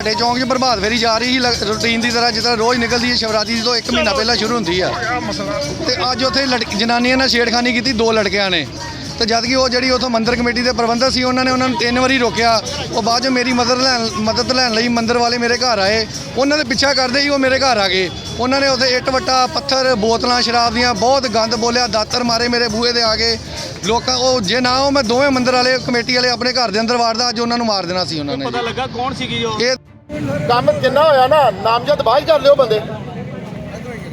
ਸਾਡੇ ਚੌਂਕ 'ਚ ਪ੍ਰਭਾਤ ਫੇਰੀ ਜਾ ਰਹੀ ਸੀ ਰੂਟੀਨ ਦੀ ਤਰ੍ਹਾਂ ਜਿਸ ਤਰ੍ਹਾਂ ਰੋਜ਼ ਨਿਕਲਦੀ ਹੈ ਸ਼ਿਵਰਾਤਰੀ ਤੋਂ 1 ਮਹੀਨਾ ਪਹਿਲਾਂ ਸ਼ੁਰੂ ਹੁੰਦੀ ਆ। ਤੇ ਅੱਜ ਉੱਥੇ ਲੜਕ ਜਨਾਨੀਆਂ ਨੇ ਛੇੜਖਾਨੀ ਕੀਤੀ ਦੋ ਲੜਕਿਆਂ ਨੇ। ਤੇ ਜਦ ਕਿ ਉਹ ਜਿਹੜੀ ਉੱਥੋਂ ਮੰਦਿਰ ਕਮੇਟੀ ਦੇ ਪ੍ਰਬੰਧਕ ਸੀ ਉਹਨਾਂ ਨੇ ਉਹਨਾਂ ਨੂੰ ਤਿੰਨ ਵਾਰੀ ਰੋਕਿਆ। ਉਹ ਬਾਅਦ 'ਚ ਮੇਰੀ ਮਦਦ ਲੈਣ ਮਦਦ ਲੈਣ ਲਈ ਮੰਦਿਰ ਵਾਲੇ ਮੇਰੇ ਘਰ ਆਏ। ਉਹਨਾਂ ਦੇ ਪਿੱਛਾ ਕਰਦੇ ਹੀ ਉਹ ਮੇਰੇ ਘਰ ਆ ਗਏ। ਉਹਨਾਂ ਨੇ ਉੱਥੇ ਇੱਟ ਵੱਟਾ ਪੱਥਰ ਬੋਤਲਾਂ ਸ਼ਰਾਬ ਦੀਆਂ ਬਹੁਤ ਗੰਦ ਬੋਲਿਆ ਦਾਤਰ ਮਾਰੇ ਮੇਰੇ ਬੂਹੇ ਦੇ ਆ ਕੇ ਲੋਕਾਂ ਉਹ ਜੇ ਨਾ ਉਹ ਮੈਂ ਦੋਵੇਂ ਮੰਦਿਰ ਵਾਲੇ ਕਮੇਟੀ ਵਾਲੇ ਆਪਣੇ ਘਰ ਦੇ ਅੰਦਰ ਵਾੜਦਾ ਅੱਜ ਉਹਨਾਂ ਨੂੰ ਮਾਰ ਦੇਣਾ ਸੀ ਉਹਨਾਂ ਨੇ। ਪਤਾ ਲੱਗਾ ਕੌਣ ਸੀਗੀ ਉਹ? ਇਹ ਕੰਮ ਜਿੰਨਾ ਹੋਇਆ ਨਾ ਨਾਮਜ਼ਦ ਬਾਹਰ ਕਰ ਲਿਓ ਬੰਦੇ।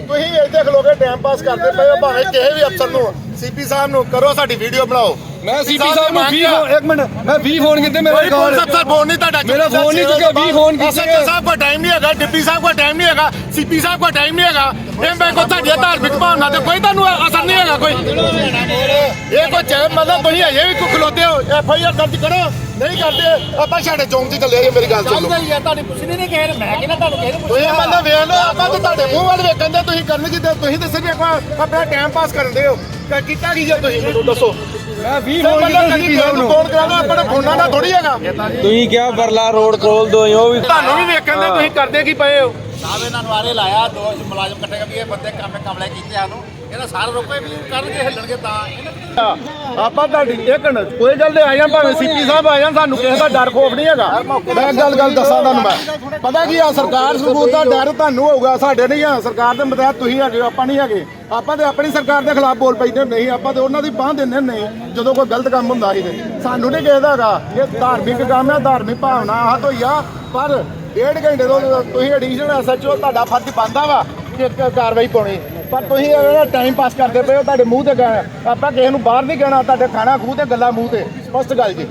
ਤੁਸੀਂ ਇੱਥੇ ਖਲੋਗੇ ਟਾਈਮ ਪਾਸ ਕਰਦੇ ਪਏ ਹੋ ਭਾਵੇਂ ਕਿਸੇ ਵੀ ਅਫਸਰ ਨੂੰ ਸੀਪੀ ਸਾਹਿਬ ਨੂੰ ਕਰੋ ਸਾਡੀ ਵੀਡੀਓ ਬਣਾਓ। ਮੈਂ ਸੀਪੀ ਸਾਹਿਬ ਨੂੰ 20 ਫੋਨ ਇੱਕ ਮਿੰਟ ਮੈਂ 20 ਫੋਨ ਕੀਤੇ ਮੇਰੇ ਕੋਈ ਕੋਲ ਅਫਸਰ ਫੋਨ ਨਹੀਂ ਤੁਹਾਡਾ ਮੇਰਾ ਫੋਨ ਨਹੀਂ ਚੁੱਕਿਆ, ਵੀਹ ਫੋਨ ਕੀਤੇ ਐਸਐਚਓ ਸਾਹਿਬ ਕੋਲ ਟਾਈਮ ਨਹੀਂ ਹੈਗਾ ਡਿਪਟੀ ਸਾਹਿਬ ਕੋਲ ਟਾਈਮ ਨਹੀਂ ਹੈਗਾ ਸੀਪੀ ਸਾਹਿਬ ਕੋਲ ਟਾਈਮ ਨਹੀਂ ਹੈਗਾ। ਇਹ ਮੈਂ ਕੋ ਤੁਹਾਡੀਆਂ ਧਾਰਮਿਕ ਭਾਵਨਾ ਤੇ ਕੋਈ ਤੁਹਾਨੂੰ ਅਸਰ ਹੈਗਾ ਕੋਈ। ਇਹ ਕੋਈ ਚਾਹੇ ਮਤਲਬ ਤੁਸੀਂ ਅਜੇ ਵੀ ਕੋ ਖਲੋਤੇ ਹੋ ਐਫ ਆਈ ਆਰ ਦਰਜ ਕਰੋ। ਨਹੀਂ ਕਰਦੇ ਆਪਾਂ ਸਾਡੇ ਚੌਂਕ 'ਚ ਚੱਲੇ ਜੀ ਮੇਰੀ ਗੱਲ ਸੁਣੋ। ਯਾਰ ਤੁਹਾਡੀ ਪੁੱਛਣੀ ਨਹੀਂ ਕਹਿ ਮੈਂ ਕਿਹਨਾਂ ਤੁਹਾਨੂੰ ਕਹਿ ਤੁਸੀਂ ਮਤਲਬ ਵੇਖ ਲਓ ਆਪਾਂ ਤਾਂ ਤੁਹਾਡੇ ਮੂੰਹ ਵੱਲ ਵੇਖਣ ਦੇ ਤੁਸੀਂ ਕਰਨ ਕੀ ਤੁਸੀਂ ਸਿਰਫ ਆਪਾਂ ਆਪਣਾ ਟਾਈਮ ਪਾਸ ਕਰਨ ਦੇ ਹੋ। ਕਿ ਕੀਤਾ ਕੀ ਜੇ ਤੁਸੀਂ ਮੈਨੂੰ ਦੱਸੋ? ਮੈਂ 20 ਤੇ ਫੋਨ ਮਤਲਬ ਕੀਤੇ ਕਦੀ ਸੀਪੀ ਕਿਸੇ ਸਾਹਿਬ ਨੂੰ ਨੂੰ ਫੋਨ ਕਰਾਉਣਾ ਆਪਣੇ ਫੋਨਾਂ ਦਾ ਥੋੜੀ ਹੈਗਾ। ਤੁਸੀਂ ਕਿਹਾ ਬਰਲਾ ਰੋਡ ਖੋਲ ਦੋ ਉਹ ਵੀ ਤੁਹਾਨੂੰ ਵੀ ਵੇਖਣ ਦੇ ਤੁਸੀਂ ਕਰਦੇ ਕੀ ਪਏ ਹੋ? ਸਾਹਿਬ ਇਹਨਾਂ ਨੂੰ ਆਰੇ ਲਾਇਆ ਦੋ ਮੁਲਾਜ਼ਮ ਇਕੱਠੇ ਕਰਕੇ ਇਹ ਬੰਦੇ ਕੰਮ ਕਮਲੇ ਕੀਤੇ ਸਾਨੂੰ ਇਹਨਾਂ ਸਾਰੇ ਰੋਕੇ ਵੀ ਕਰਨਗੇ ਹਿੱਲਣਗੇ ਤਾਂ। ਆਪਾਂ ਤੁਹਾਡੀ ਇੱਕ ਮਿੰਟ ਕੋਈ ਗੱਲ ਨਹੀਂ ਆ ਜਾਣ ਭਾਵੇਂ ਸੀਪੀ ਸਾਹਿਬ ਆ ਜਾਣ ਸਾਨੂੰ ਕਿਸੇ ਦਾ ਡਰ ਖੋਫ ਨਹੀਂ ਹੈਗਾ। ਮੈਂ ਗੱਲ ਗੱਲ ਦੱਸਾਂ ਤੁਹਾਨੂੰ ਮੈਂ। ਪਤਾ ਕੀ ਆ ਸਰਕਾਰ ਸਬੂਤ ਦਾ ਡਰ ਤੁਹਾਨੂੰ ਹੋਊਗਾ ਸਾਡੇ ਨਹੀਂ ਆ ਸਰਕਾਰ ਦੇ ਮਤਹਿਤ ਤੁਸੀਂ ਹੈਗੇ ਹੋ, ਆਪਾਂ ਨਹੀਂ ਹੈਗੇ। ਆਪਾਂ ਤੇ ਆਪਣੀ ਸਰਕਾਰ ਦੇ ਖਿਲਾਫ ਬੋਲ ਪੈਂਦੇ ਨਹੀਂ ਆਪਾਂ ਤੇ ਉਹਨਾਂ ਦੀ ਬਾਹ ਦਿੰਦੇ ਨਹੀਂ ਜਦੋਂ ਕੋਈ ਗਲਤ ਕੰਮ ਹੁੰਦਾ ਸੀ ਤੇ। ਸਾਨੂੰ ਨਹੀਂ ਕਿਸੇ ਦਾ ਹੈਗਾ ਇਹ ਧਾਰਮਿਕ ਕੰਮ ਹੈ ਧਾਰਮਿਕ ਭਾਵਨਾ ਆਹ ਤੋਂ ਆ ਪਰ ਡੇਢ ਘੰਟੇ ਤੋਂ ਤੁਸੀਂ ਐਡੀਸ਼ਨਲ ਐਸਐਚਓ ਤੁਹਾਡਾ ਫਰਜ਼ ਬਣਦਾ ਵਾ ਕਿ ਕ- ਕਾਰਵਾਈ ਪਾਉਣੀ। ਪਰ ਤੁਸੀਂ ਇਹਨਾਂ ਟਾਈਮ ਪਾਸ ਕਰਦੇ ਪਏ ਹੋ ਤੁਹਾਡੇ ਮੂੰਹ ਤੇ ਕਹਿਣਾ ਆਪਾਂ ਕਿਸੇ ਨੂੰ ਬਾਹਰ ਨਹੀਂ ਕਹਿਣਾ ਤੁਹਾਡੇ ਖਾਣਾ ਖੂਹ ਤੇ ਗੱਲਾਂ ਮੂੰਹ ਤੇ। ਸਪਸ਼ਟ ਗੱਲ ਜੀ।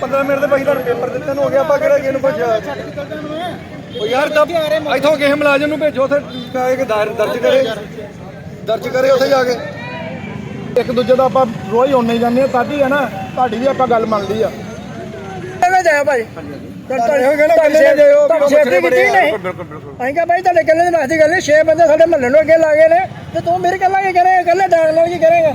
15 ਮਿੰਟ ਦੇ ਭਾਈ ਤੁਹਾਨੂੰ ਪੇਪਰ ਦਿੱਤੇ ਨੂੰ ਹੋ ਗਿਆ ਆਪਾਂ ਕਿਹੜਾ ਕਿਸੇ ਨੂੰ ਭੇਜਿਆ? ਉਹ ਯਾਰ ਤਾਂ ਇਥੋਂ ਕਿਸੇ ਮੁਲਾਜ਼ਮ ਨੂੰ ਭੇਜੋ ਉੱਥੇ ਕਹੇ ਕਿ ਦਰ- ਦਰਜ ਕਰੇ। ਦਰਜ ਕਰੇ ਉੱਥੇ ਜਾ ਕੇ। ਇੱਕ ਦੂਜੇ ਦਾ ਆਪਾਂ ਰੋਜ਼ ਹੁੰਨੇ ਜਾਂਦੇ ਆ ਤਾਂ ਹੀ ਹੈ ਨਾ ਤੁਹਾਡੀ ਵੀ ਆਪਾਂ ਗੱਲ ਮੰਨਦੀ ਆ। ਕਿਵੇਂ ਜਾਇਆ ਭਾਈ? ਹੋਏ ਨਾ ਕਿਸੇ ਦੇ ਤੁਹਾਨੂੰ ਸੇਫਟੀ ਕੀਤੀ ਨਹੀਂ। ਅਸੀਂ ਕਿਹਾ ਭਾਈ ਤੁਹਾਡੇ ਕੱਲੇ ਦੀ ਨਾਸੀ ਗੱਲ ਨਹੀਂ 6 ਬੰਦੇ ਸਾਡੇ ਮਹੱਲੇ ਨੂੰ ਅੱਗੇ ਲਾ ਗਏ ਨੇ ਤੇ ਤੂੰ ਮੇਰੇ ਕੱਲਾ ਕੀ ਕਰੇਗਾ? ਕੱਲੇ ਡਾਇਲੋਗ ਕੀ ਕਰੇਗਾ?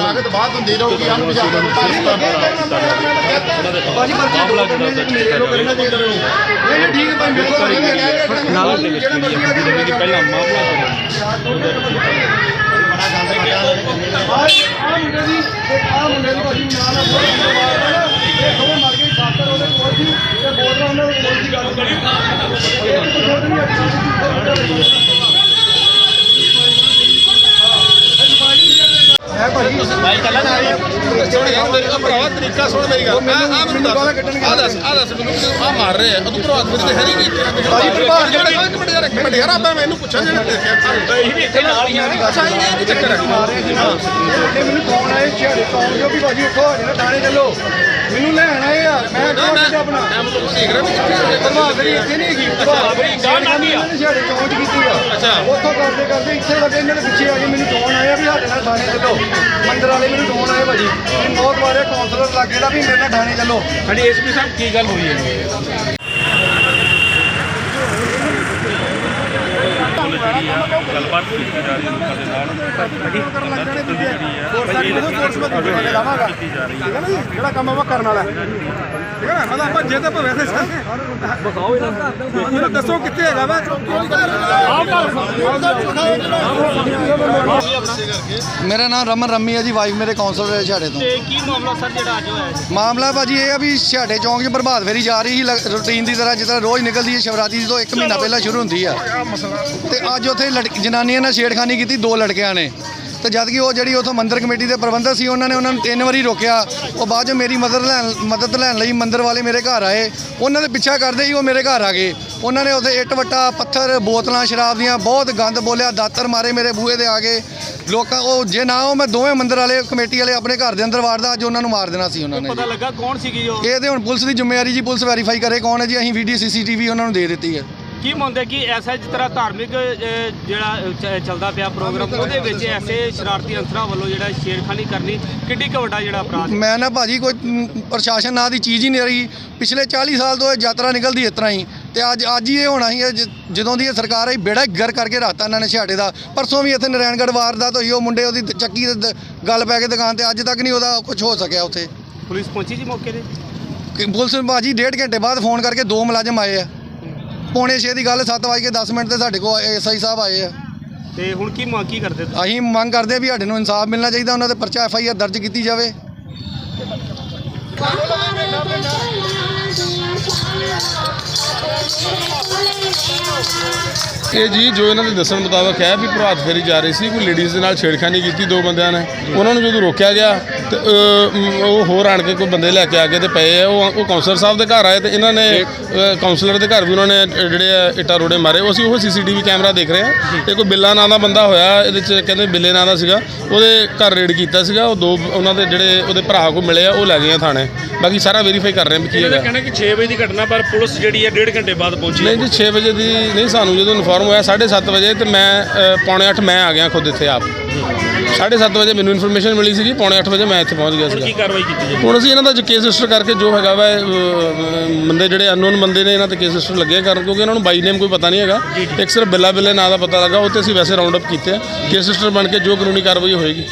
ਲਾਗਤ ਬਾਅਦ ਹੁੰਦੀ ਰਹੂਗੀ ਆਪ ਭਾਜੀ ਮਾਮਲਾ ਜਿਹੜਾ ਮੇਰੇ ਲੋਕ ਇਹਨਾਂ ਦੇ ਅੰਦਰ ਨਹੀਂ ਨਹੀਂ ਠੀਕ ਹੈ ਭਾਈ ਮੇਰੇ ਕੋਲ ਨਹੀਂ ਹੈਗਾ ਨਾਲ ਜਿਹੜਾ ਕੇ ਪਹਿਲਾਂ ਮਾਮਲਾ ਆ ਮੁੰਡੇ ਦੀ ਆ ਮੁੰਡੇ ਦੀ ਭਾਜੀ ਨਾਲ ਆ ਇਹ ਦੋਵੇਂ ਮਰ ਗਏ ਡਾਕਟਰ ਉਹਦੇ ਕੋਲ ਸੀ ਤੇ ਬੋਲ ਉਹਨਾਂ ਦੇ ਕੋਲ ਦੀ ਗੱਲ ਕਰੀ ਇਹ ਤਾਂ ਛੋਟ ਨਹੀਂ। ਹੈ ਭਾਜੀ। ਭਾਈ ਕੱਲਾ ਨਾ ਸੁਣ ਯਾਰ ਮੇਰੀ ਆ ਭਰਾਵਾ ਤਰੀਕਾ ਸੁਣ ਮੇਰੀ ਗੱਲ। ਆ ਆ ਮੈਨੂੰ ਦੱਸ। ਆ ਦੱਸ ਆ ਦੱਸ ਮੈਨੂੰ ਆ ਮਾਰ ਰਹੇ ਆ? ਤੂੰ ਫਿਰ ਤੇ ਹੈ ਨਹੀਂ ਕੀ ਭਾਈ ਪ੍ਰਭਾਤ ਜਿਹੜਾ ਇੱਕ ਮਿੰਟ ਯਾਰ ਇੱਕ ਮਿੰਟ ਯਾਰ ਆਪਾਂ ਮੈਨੂੰ ਪੁੱਛਾਂ ਜਿਹੜਾ ਦੇਖਿਆ ਇਹ ਵੀ ਇੱਥੇ ਨਾਲ ਹੀ ਆ। ਅੱਛਾ ਇਹ ਕੀ ਚੱਕਰ ਹੈ ਤੇ ਮੈਨੂੰ ਫੋਨ ਆਏ ਛੇੜੇ ਕੌਣ ਜੋ ਵੀ ਭਾਜੀ ਉੱਠੋ ਆ ਜਾਣਾ ਥਾਣੇ ਚੱਲੋ। ਮੈਨੂੰ ਲੈਣ ਆਏ ਆ। ਮੈਂ ਨਹੀਂ ਆਪਣਾ ਮੈਂ ਮਤਲਬ ਦੇਖ ਰਿਹਾ ਵੀ ਕਿੱਥੇ ਬਹਾਦਰੀ ਇੱਥੇ ਨਹੀਂ ਹੈਗੀ। ਗਾਹ ਨਾਲ ਹੀ ਆ। ਛੇੜੇ ਚੌਂਚ ਕੀਤੀ ਆ। ਅੱਛਾ। ਉੱਥੋਂ ਕਰਦੇ ਕਰਦੇ ਇੱਥੇ ਲੱਗੇ ਇਹਨਾਂ ਦੇ ਪਿੱਛੇ ਆ ਕੇ ਮੈਨੂੰ ਫੋਨ ਆਇਆ ਵੀ ਸਾਡੇ ਨਾਲ ਥਾਣੇ ਚੱਲੋ। ਮੰਦਰ ਵਾਲੇ ਮੈਨੂੰ ਫੋਨ ਆਏ ਭਾਜੀ। ਬਹੁਤ ਵਾਰੇ ਕਾਉਂਸਲਰ ਲੱਗੇ ਦਾ ਵੀ ਮੇਰੇ ਨਾਲ ਥਾਣੇ ਚੱਲੋ। ਸਾਡੀ ਐਸਪੀ ਸਾਹਿਬ ਕੀ ਗੱਲ ਹੋਈ ਹੈ? ਜਿਹੜਾ ਕੰਮ ਆਪਾਂ ਕਰਨ ਵਾਲਾ ਠੀਕ ਹੈ ਨਾ? ਮਤਲਬ ਆਪਾਂ ਜੇ ਤਾਂ ਵੈਸੇ ਬਤਾਓ ਇਹਨਾਂ ਦੱਸੋ ਕਿੱਥੇ ਹੈਗਾ ਵਾ? ਮੇਰਾ ਨਾਮ ਰਮਨ ਰੰਮੀ ਹੈ ਜੀ ਵਾਈਫ ਮੇਰੇ ਕਾਉਂਸਲਰ ਹੈ ਛਾੜੇ ਤੋਂ। ਤੇ ਕੀ ਮਾਮਲਾ ਸਰ ਜਿਹੜਾ ਅੱਜ ਹੋਇਆ ਹੈ ਮਾਮਲਾ ਭਾਜੀ ਇਹ ਆ ਵੀ ਛਾੜੇ ਚੌਂਕ 'ਚ ਪ੍ਰਭਾਤ ਫੇਰੀ ਜਾ ਰਹੀ ਸੀ ਰੂਟੀਨ ਦੀ ਤਰ੍ਹਾਂ ਜਿਸ ਤਰ੍ਹਾਂ ਰੋਜ਼ ਨਿਕਲਦੀ ਹੈ ਸ਼ਿਵਰਾਤਰੀ ਤੋਂ 1 ਮਹੀਨਾ ਪਹਿਲਾਂ ਸ਼ੁਰੂ ਹੁੰਦੀ ਆ। ਤੇ ਅੱਜ ਉੱਥੇ ਜਨਾਨੀਆਂ ਨੇ ਛੇੜਖਾਨੀ ਕੀਤੀ ਦੋ ਲੜਕਿਆਂ ਨੇ। ਤੇ ਜਦ ਕਿ ਉਹ ਜਿਹੜੀ ਉਥੋਂ ਮੰਦਿਰ ਕਮੇਟੀ ਦੇ ਪ੍ਰਬੰਧਕ ਸੀ ਉਹਨਾਂ ਨੇ ਉਹਨਾਂ ਨੂੰ ਤਿੰਨ ਵਾਰੀ ਰੋਕਿਆ। ਉਹ ਬਾਅਦ 'ਚ ਮੇਰੀ ਮਦਦ ਲੈਣ ਮਦਦ ਲੈਣ ਲਈ ਮੰਦਿਰ ਵਾਲੇ ਮੇਰੇ ਘਰ ਆਏ। ਉਹਨਾਂ ਦੇ ਪਿੱਛਾ ਕਰਦੇ ਹੀ ਉਹ ਮੇਰੇ ਘਰ ਆ ਗਏ। ਉਹਨਾਂ ਨੇ ਉੱਥੇ ਇੱਟ ਵੱਟਾ ਪੱਥਰ ਬੋਤਲਾਂ ਸ਼ਰਾਬ ਦੀਆਂ ਬਹੁਤ ਗੰਦ ਬੋਲਿਆ ਦਾਤਰ ਮਾਰੇ ਮੇਰੇ ਬੂਹੇ ਦੇ ਆ ਕੇ ਲੋਕਾਂ ਉਹ ਜੇ ਨਾ ਉਹ ਮੈਂ ਦੋਵੇਂ ਮੰਦਿਰ ਵਾਲੇ ਕਮੇਟੀ ਵਾਲੇ ਆਪਣੇ ਘਰ ਦੇ ਅੰਦਰ ਵਾੜਦਾ ਅੱਜ ਉਹਨਾਂ ਨੂੰ ਮਾਰ ਦੇਣਾ ਸੀ ਉਹਨਾਂ ਨੇ। ਪਤਾ ਲੱਗਾ ਕੌਣ ਸੀਗੀ ਉਹ? ਇਹ ਤੇ ਹੁਣ ਪੁਲਿਸ ਦੀ ਜ਼ਿੰਮੇਵਾਰੀ ਜੀ ਪੁਲਿਸ ਵੈਰੀਫਾਈ ਕਰੇ ਕੌਣ ਹੈ ਜੀ ਅਸੀਂ ਵੀਡੀਓ ਸੀਸੀਟੀਵੀ ਉਹਨਾਂ ਨੂੰ ਦੇ ਦਿੱਤੀ ਹੈ। ਕੀ ਮੰਨਦੇ ਕਿ ਐਸਾ ਜਿਸ ਤਰ੍ਹਾਂ ਧਾਰਮਿਕ ਜਿਹੜਾ ਚੱਲਦਾ ਪਿਆ ਪ੍ਰੋਗਰਾਮ ਉਹਦੇ ਵਿੱਚ ਐਸੇ ਸ਼ਰਾਰਤੀ ਅੰਸਰਾਂ ਵੱਲੋਂ ਜਿਹੜਾ ਛੇੜਖਾਨੀ ਕਰਨੀ ਕਿੱਡੀ ਕੁ ਵੱਡਾ ਜਿਹੜਾ ਅਪਰਾਧ ਹੈ? ਮੈਂ ਨਾ ਭਾਜੀ ਕੋਈ ਪ੍ਰਸ਼ਾਸਨ ਨਾਂ ਦੀ ਚੀਜ਼ ਹੀ ਨਹੀਂ ਰਹੀ। ਪਿਛਲੇ 40 ਸਾਲ ਤੋਂ ਇਹ ਯਾਤਰਾ ਨਿਕਲਦੀ ਇਸ ਤਰ੍ਹਾਂ ਹੀ ਤੇ ਅੱਜ ਅੱਜ ਹੀ ਇਹ ਹੋਣਾ ਜ- ਜਦੋਂ ਦੀ ਇਹ ਸਰਕਾਰ ਆਈ ਬੇੜਾ ਹੀ ਗਰ ਕਰਕੇ ਰਾਤਾ ਇਹਨਾਂ ਨੇ ਛਾੜੇ ਦਾ। ਪਰਸੋਂ ਵੀ ਇੱਥੇ ਨਰੈਣਗੜ੍ਹ ਵਾਰਦਾਤ ਹੋਈ ਉਹ ਮੁੰਡੇ ਉਹਦੀ ਚੱਕੀ ਦ- ਗੱਲ ਪੈ ਕੇ ਦੁਕਾਨ ਤੇ ਅੱਜ ਤੱਕ ਨਹੀਂ ਉਹਦਾ ਕੁਝ ਹੋ ਸਕਿਆ ਉੱਥੇ। ਪੁਲਿਸ ਪਹੁੰਚੀ ਜੀ ਮੌਕੇ ਤੇ? ਕਿ ਪੁਲਿਸ ਭਾਜੀ ਡੇਢ ਘੰਟੇ ਬਾਅਦ ਫੋਨ ਕਰਕੇ ਦੋ ਮੁਲਾਜ਼ਮ ਆਏ ਆ। ਪੌਣੇ 6 ਦੀ ਗੱਲ 7 ਵਜੇ ਕੇ 10 ਮਿੰਟ ਤੇ ਸਾਡੇ ਕੋਲ ਐਸਆਈ ਸਾਹਿਬ ਆਏ ਆ। ਤੇ ਹੁਣ ਕੀ ਮੰਗ ਕੀ ਕਰਦੇ ਤੁਸੀਂ? ਅਸੀਂ ਮੰਗ ਕਰਦੇ ਹਾਂ ਵੀ ਸਾਡੇ ਨੂੰ ਇਨਸਾਫ ਮਿਲਣਾ ਚਾਹੀਦਾ ਉਹਨਾਂ ਦੇ ਪਰਚਾ ਐਫ ਆਈ ਆਰ ਦਰਜ ਕੀਤੀ ਜਾਵੇ। ਇਹ ਜੀ ਜੋ ਇਹਨਾਂ ਦੇ ਦੱਸਣ ਮੁਤਾਬਕ ਹੈ ਵੀ ਪ੍ਰਭਾਤ ਫੇਰੀ ਜਾ ਰਹੀ ਸੀ ਕੋਈ ਲੇਡੀਜ਼ ਦੇ ਨਾਲ ਛੇੜਖਾਨੀ ਕੀਤੀ ਦੋ ਬੰਦਿਆਂ ਨੇ। ਉਹਨਾਂ ਨੂੰ ਜਦੋਂ ਰੋਕਿਆ ਗਿਆ ਤੇ ਉਹ ਹੋਰ ਆਣ ਕੇ ਕੋਈ ਬੰਦੇ ਲੈ ਕੇ ਆ ਗਏ ਤੇ ਪਏ ਆ ਉਹ ਉਹ ਕਾਉਂਸਲਰ ਸਾਹਿਬ ਦੇ ਘਰ ਆਏ ਤੇ ਇਹਨਾਂ ਨੇ ਅ, ਕਾਉਂਸਲਰ ਦੇ ਘਰ ਵੀ ਉਹਨਾਂ ਨੇ ਜਿਹੜੇ ਆ ਇੱਟਾਂ ਰੋੜੇ ਮਾਰੇ। ਉਹ ਅਸੀਂ ਉਹ ਸੀਸੀਟੀਵੀ ਕੈਮਰਾ ਦੇਖ ਰਹੇ ਆ। ਤੇ ਕੋਈ ਬਿੱਲਾ ਨਾਂ ਦਾ ਬੰਦਾ ਹੋਇਆ ਇਹਦੇ ਚ ਕਹਿੰਦੇ ਬਿੱਲੇ ਨਾਂ ਦਾ ਸੀਗਾ। ਉਹਦੇ ਘਰ ਰੇਡ ਕੀਤਾ ਸੀਗਾ ਉਹ ਦੋ ਉਹਨਾਂ ਦੇ ਜਿਹੜੇ ਉਹਦੇ ਭਰਾ ਕੋ ਮਿਲੇ ਆ ਉਹ ਲੈ ਗਏ ਆ ਥਾਣੇ। ਬਾਕੀ ਸਾਰਾ ਵੈਰੀਫਾਈ ਕਰ ਰਹੇ ਆ ਵੀ ਕੀ ਹੈਗਾ। ਕਹਿਣਾ ਕਿ 6 ਵਜੇ ਦੀ ਘਟਨਾ ਪਰ ਪੁਲਿਸ ਜਿਹੜੀ ਹੈ ਡੇਢ ਘੰਟੇ ਬਾਅਦ ਪਹੁੰਚੀ ਨਹੀਂ ਜੀ 6 ਵਜੇ ਦੀ ਨਹੀਂ ਸਾਨੂੰ ਜਦੋਂ ਇਨਫੋਰਮ ਹੋਇਆ 7:30 ਵਜੇ ਤੇ ਮੈਂ ਅ, ਪੌਣੇ 8 ਮੈਂ ਆ ਗਿਆ ਖੁਦ ਇੱਥੇ ਆਪ। 7:30 ਵਜੇ ਮੈਨੂੰ ਇਨਫੋਰਮੇਸ਼ਨ ਮਿਲੀ ਸੀਗੀ ਪੌਣੇ 8 ਵਜੇ ਮੈਂ ਇੱਥੇ ਪਹੁੰਚ ਗਿਆ ਸੀਗਾ। ਕਾਰਵਾਈ ਕੀਤੀ ਜੀ ਹੁਣ ਅਸੀਂ ਇਹਨਾਂ ਦਾ ਕੇਸ ਰਜਿਸਟਰ ਕਰਕੇ ਜੋ ਹੈਗਾ ਵਾ ਬੰਦੇ ਜਿਹੜੇ ਅਨਨੋਨ ਬੰਦੇ ਨੇ ਇਹਨਾਂ ਤੇ ਕੇਸ ਰਜਿਸਟਰ ਲੱਗੇ ਕਰਨ ਕਿਉਂਕਿ ਇਹਨਾਂ ਨੂੰ ਬਾਈ ਨੇਮ ਕੋਈ ਪਤਾ ਨਹੀਂ ਹੈਗਾ। ਇੱਕ ਸਿਰਫ ਬਿੱਲਾ ਬਿੱਲੇ ਨਾਂ ਦਾ ਪਤਾ ਲੱਗਾ ਉਹ ਤੇ ਅਸੀਂ ਵੈਸੇ ਰਾਉਂਡ ਅਪ ਕੀਤੇ ਆ। ਕੇਸ ਰਜਿਸਟਰ ਬਣ ਕੇ ਜੋ ਕਾਨੂੰਨੀ ਕਾਰਵਾਈ ਹੋਏਗੀ।